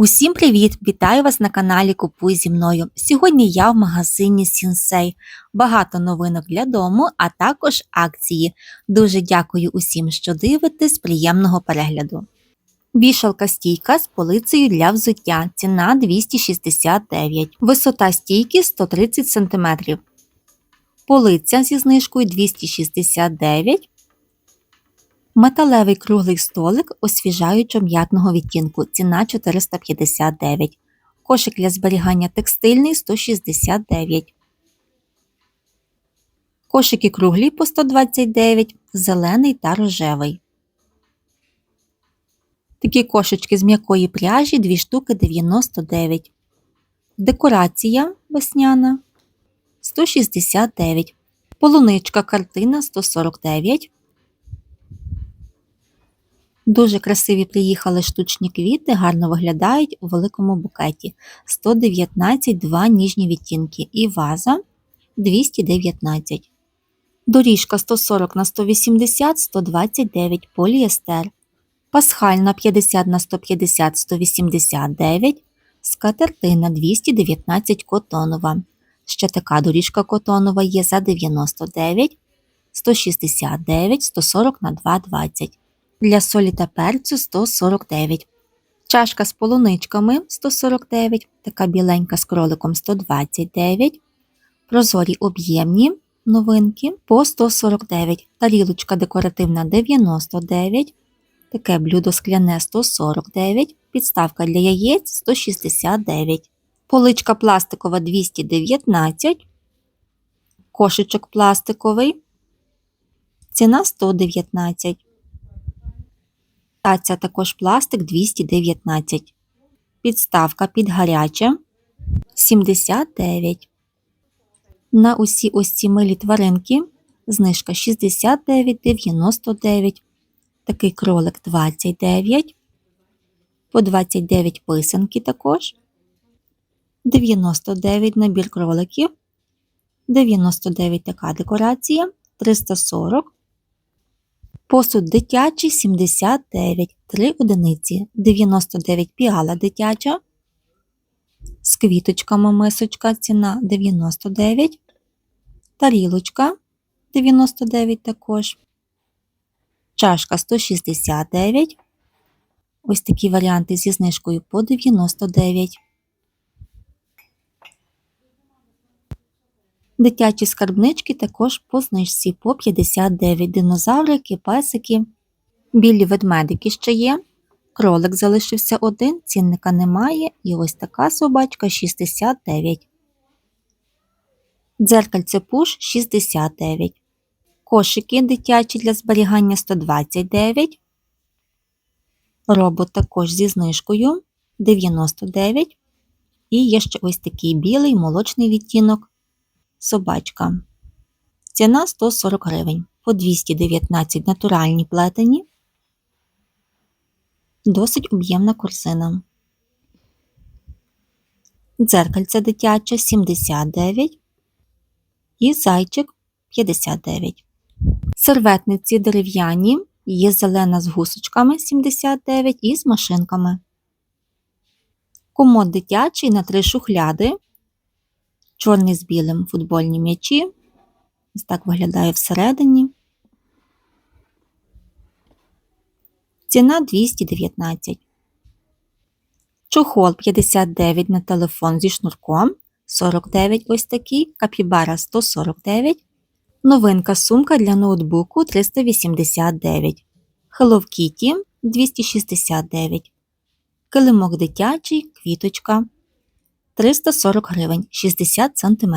Усім привіт! Вітаю вас на каналі Купуй зі мною. Сьогодні я в магазині Сінсей. Багато новинок для дому, а також акції. Дуже дякую усім, що дивитесь. Приємного перегляду. Вішалка стійка з полицею для взуття. Ціна 269. Висота стійки 130 см. Полиця зі знижкою 269 Металевий круглий столик освіжаючо м'ятного відтінку. Ціна 459. Кошик для зберігання текстильний 169. Кошики круглі по 129, зелений та рожевий. Такі кошечки з м'якої пряжі 2 штуки 99. Декорація весняна 169. Полуничка картина 149. Дуже красиві приїхали штучні квіти, гарно виглядають у великому букеті. 119 два ніжні відтінки і ваза 219. Доріжка 140 на 180 129 поліестер. Пасхальна 50 на 150 189. Скатертина 219 котонова. Ще така доріжка котонова є за 99, 169, 140 на 220 для солі та перцю 149. Чашка з полуничками 149, така біленька з кроликом 129, прозорі об'ємні новинки по 149, тарілочка декоративна 99, таке блюдо скляне 149, підставка для яєць 169, поличка пластикова 219, кошечок пластиковий, ціна 119. Таця також пластик 219. Підставка під гаряче 79. На усі ось ці милі тваринки знижка 69,99. Такий кролик 29. По 29 писанки також. 99 набір кроликів. 99 така декорація. 340. Посуд дитячий 79, 3 одиниці, 99 піала дитяча, з квіточками мисочка, ціна 99, тарілочка 99 також, чашка 169. Ось такі варіанти зі знижкою по 99. Дитячі скарбнички також по знижці по 59 динозаврики, песики, білі ведмедики ще є. Кролик залишився один, цінника немає, і ось така собачка 69. Дзеркальце пуш 69. Кошики дитячі для зберігання 129. Робот також зі знижкою 99. І є ще ось такий білий молочний відтінок собачка. Ціна 140 гривень. По 219 натуральні плетені. Досить об'ємна корзина. Дзеркальце дитяче 79 і зайчик 59. Серветниці дерев'яні. Є зелена з гусочками 79 і з машинками. Комод дитячий на три шухляди чорний з білим футбольні м'ячі. Ось так виглядає всередині. Ціна 219. Чохол 59 на телефон зі шнурком. 49 ось такий, капібара 149. Новинка сумка для ноутбуку 389. Hello Kitty 269. Килимок дитячий, квіточка 340 гривень 60 см.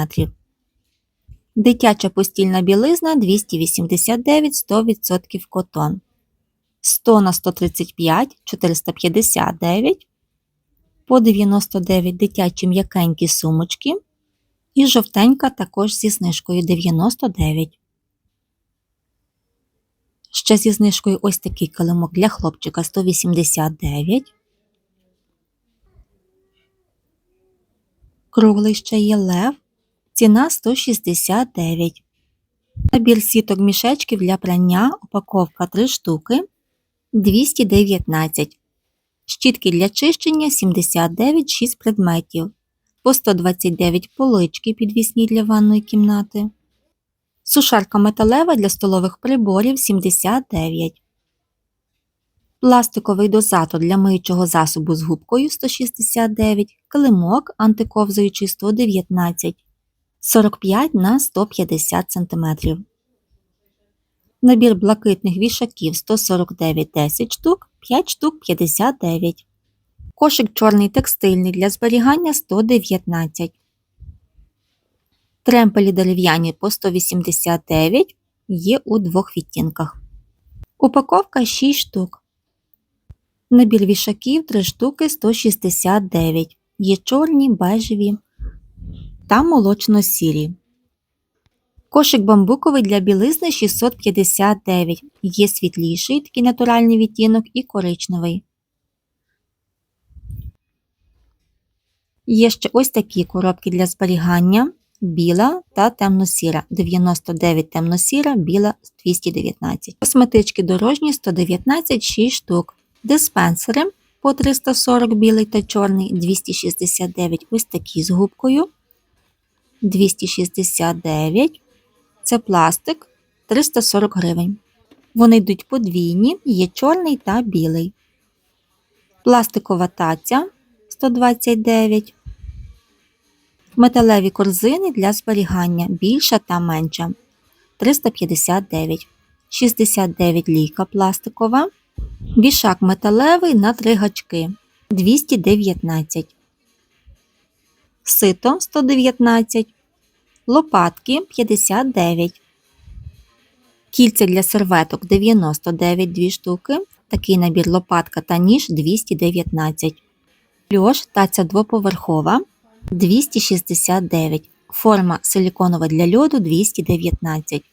Дитяча постільна білизна 289 100% котон. 100 на 135 459. По 99 дитячі м'якенькі сумочки. І жовтенька також зі знижкою 99. Ще зі знижкою ось такий килимок для хлопчика 189. Круглий ще є лев. Ціна 169. Набір сіток мішечків для прання. Упаковка 3 штуки 219. щітки для чищення 79 6 предметів, по 129 полички підвісні для ванної кімнати, сушарка металева для столових приборів 79, пластиковий дозатор для миючого засобу з губкою 169, килимок антиковзуючий 119, 45 на 150 см. Набір блакитних вішаків 149 10 штук, 5 штук 59. Кошик чорний текстильний для зберігання 119. Тремпелі дерев'яні по 189 є у двох відтінках. Упаковка 6 штук. Набір вішаків 3 штуки 169. Є чорні, бежеві та молочно-сірі. Кошик бамбуковий для білизни 659. Є світліший, такий натуральний відтінок і коричневий. Є ще ось такі коробки для зберігання біла та темно-сіра. 99 темно-сіра, біла 219. Косметички дорожні 119 6 штук. Диспенсери по 340 білий та чорний 269 ось такі з губкою. 269 це пластик 340 гривень. Вони йдуть подвійні, є чорний та білий. Пластикова таця 129. Металеві корзини для зберігання більша та менша 359. 69 лійка пластикова. Вішак металевий на 3 гачки. 219. Сито 119 лопатки 59, кільця для серветок 99 2 штуки, такий набір лопатка та ніж 219, льош таця двоповерхова 269, форма силіконова для льоду 219,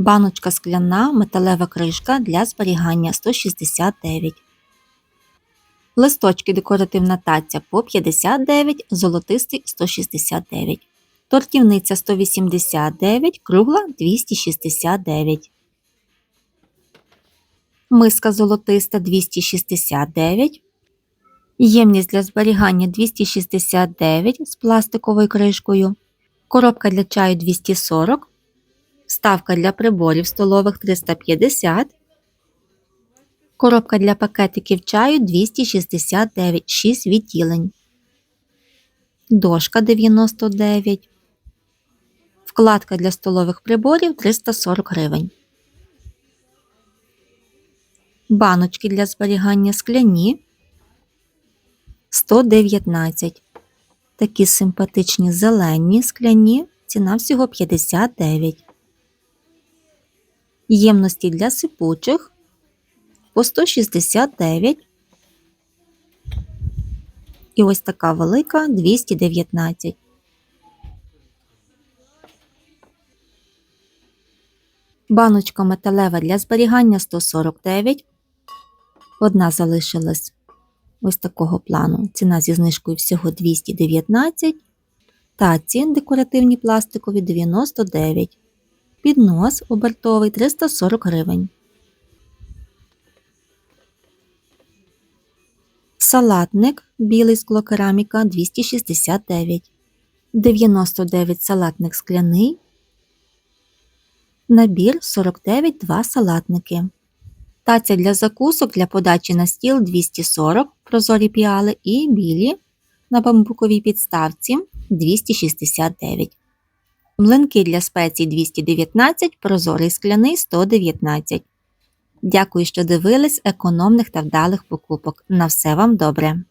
баночка скляна металева кришка для зберігання 169. Листочки декоративна таця по 59, золотистий 169. Тортівниця 189, кругла 269. Миска золотиста 269. Ємність для зберігання 269 з пластиковою кришкою. Коробка для чаю 240. Ставка для приборів столових 350. Коробка для пакетиків чаю 269, 6 відділень. Дошка 99. Вкладка для столових приборів 340 гривень. Баночки для зберігання скляні 119. Такі симпатичні зелені скляні. Ціна всього 59. Ємності для сипучих по 169. І ось така велика 219. Баночка металева для зберігання 149. Одна залишилась ось такого плану. Ціна зі знижкою всього 219. Таці декоративні пластикові 99. Піднос обертовий 340 гривень. Салатник білий склокераміка 269. 99 салатник скляний. Набір 49 2 салатники. Таця для закусок для подачі на стіл 240 прозорі піали і білі на бамбуковій підставці 269. Млинки для спецій 219, прозорий скляний 119. Дякую, що дивились економних та вдалих покупок. На все вам добре!